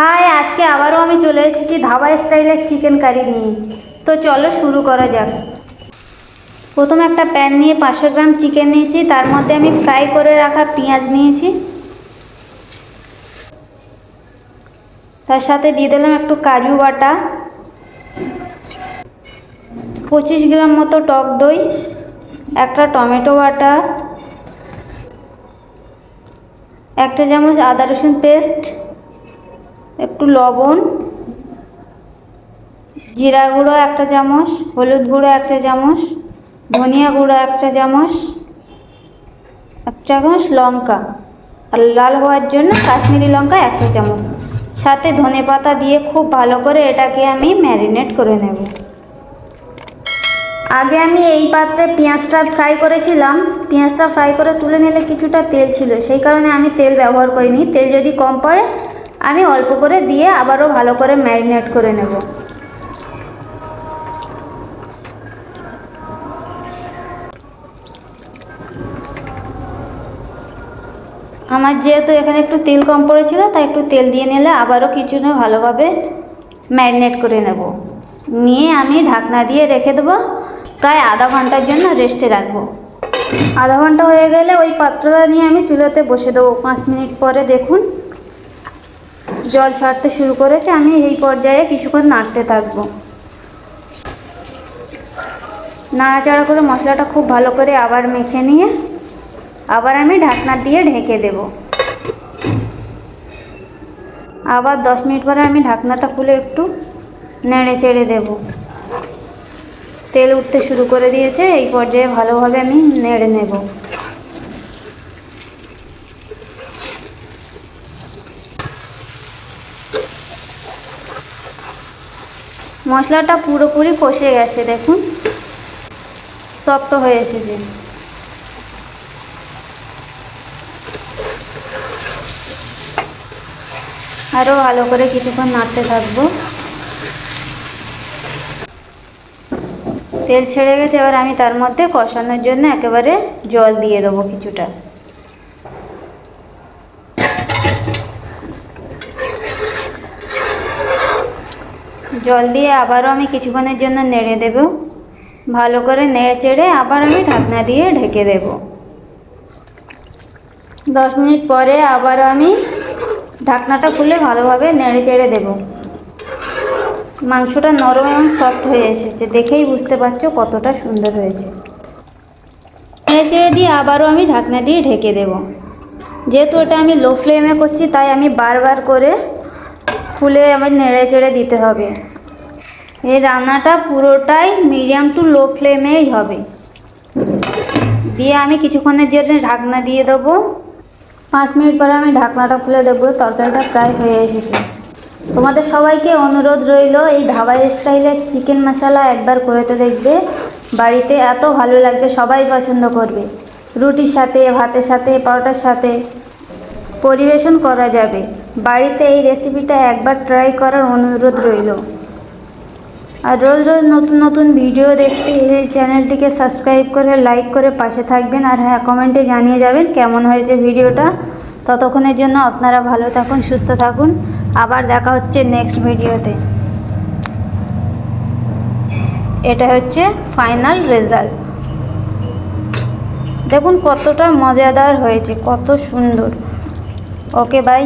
High, আজকে আবারও আমি চলে এসেছি ধাবা স্টাইলের চিকেন কারি নিয়ে। তো চলো শুরু করা যাক। প্রথমে একটা প্যান নিয়ে পাঁচশো গ্রাম চিকেন নিয়েছি, তার মধ্যে আমি ফ্রাই করে রাখা পেঁয়াজ নিয়েছি। তার সাথে দিয়ে দিলাম একটু কাজু বাটা, পঁচিশ গ্রাম মতো টক দই, একটা টমেটো বাটা, একটা চামচ আদা রসুন পেস্ট একটু লবণ, জিরা গুঁড়ো একটা চামচ, হলুদ গুঁড়ো একটা চামচ, ধনিয়া গুঁড়ো একটা চামচ, এক চামচ লঙ্কা। আর লাল হওয়ার জন্য কাশ্মীরি লঙ্কা একটা চামচ। সাথে ধনে পাতা দিয়ে খুব ভালো করে এটাকে আমি ম্যারিনেট করে নেব। আগে আমি এই পাত্রে পেঁয়াজটা ফ্রাই করেছিলাম। পেঁয়াজটা ফ্রাই করে তুলে নিলে কিছুটা তেল ছিল। সেই কারণে আমি তেল ব্যবহার করিনি। তেল যদি কম পড়ে আমি অল্প করে দিয়ে আবারও ভালো করে ম্যারিনেট করে নেব। আমার যেহেতু এখানে একটু তেল কম পড়েছিল, তাই একটু তেল দিয়ে নিলে আবারও কিছু না ভালোভাবে ম্যারিনেট করে নেব। নিয়ে আমি ঢাকনা দিয়ে রেখে দেবো, প্রায় আধা ঘণ্টার জন্য রেস্টে রাখব। আধা ঘণ্টা হয়ে গেলে ওই পাত্রটা নিয়ে আমি চুলোতে বসে দেবো। পাঁচ মিনিট পরে দেখুন জল ছাড়তে শুরু করেছে, আমি এই পর্যায়ে কিছুক্ষণ নাড়তে থাকব। নাড়াচাড়া করে মশলাটা খুব ভালো করে আবার মেখে নিয়ে, আবার আমি ঢাকনা দিয়ে ঢেকে দেব। আবার দশ মিনিট পরে আমি ঢাকনাটা খুলে একটু নেড়ে চেড়ে দেব। তেল উঠতে শুরু করে দিয়েছে, এই পর্যায়ে ভালোভাবে আমি নেড়ে নেব। মশলাটা পুরোপুরি কষে গেছে, দেখুন। সফট হয়ে এসেছে আরও ভালো করে কিছুক্ষণ নাড়তে থাকব। তেল ছেড়ে গেছে, এবার আমি তার মধ্যে কষানোর জন্য একেবারে জল দিয়ে দেবো কিছুটা। জল দিয়ে আবারও আমি কিছুক্ষণের জন্য নেড়ে দেব। ভালো করে নেড়ে চেড়ে আবার আমি ঢাকনা দিয়ে ঢেকে দেব। দশ মিনিট পরে আবারও আমি ঢাকনাটা খুলে ভালোভাবে নেড়ে চেড়ে দেব। মাংসটা নরম এবং সফট হয়ে এসেছে। দেখেই বুঝতে পারছ কতটা সুন্দর হয়েছে। নেড়ে চেড়ে দিয়ে আবারও আমি ঢাকনা দিয়ে ঢেকে দেব। যেহেতু এটা আমি লো ফ্লেমে করছি, তাই আমি বারবার করে খুলে আমার নেড়ে চেড়ে দিতে হবে। এই রান্নাটা পুরোটাই মিডিয়াম টু লো ফ্লেমেই হবে। দিয়ে আমি কিছুক্ষণের জন্য ঢাকনা দিয়ে দেবো। পাঁচ মিনিট পরে আমি ঢাকনাটা খুলে দেবো, তরকারিটা প্রায় হয়ে এসেছে। তোমাদের সবাইকে অনুরোধ রইল, এই ধাবাই স্টাইলের চিকেন মশলা একবার করেতে দেখবে। বাড়িতে এত ভালো লাগবে, সবাই পছন্দ করবে। রুটির সাথে, ভাতের সাথে, পরোটার সাথে পরিবেশন করা যাবে। বাড়িতে এই রেসিপিটা একবার ট্রাই করার অনুরোধ রইল। আর রোজ রোজ নতুন নতুন ভিডিও দেখতে এই চ্যানেলটিকে সাবস্ক্রাইব করে লাইক করে পাশে থাকবেন। আর হ্যাঁ কমেন্টে জানিয়ে যাবেন কেমন হয়েছে ভিডিওটা ততক্ষণের জন্য আপনারা ভালো থাকুন, সুস্থ থাকুন। আবার দেখা হচ্ছে নেক্সট ভিডিওতে এটা হচ্ছে ফাইনাল রেজাল্ট দেখুন কতটা মজাদার হয়েছে, কত সুন্দর। Okay bye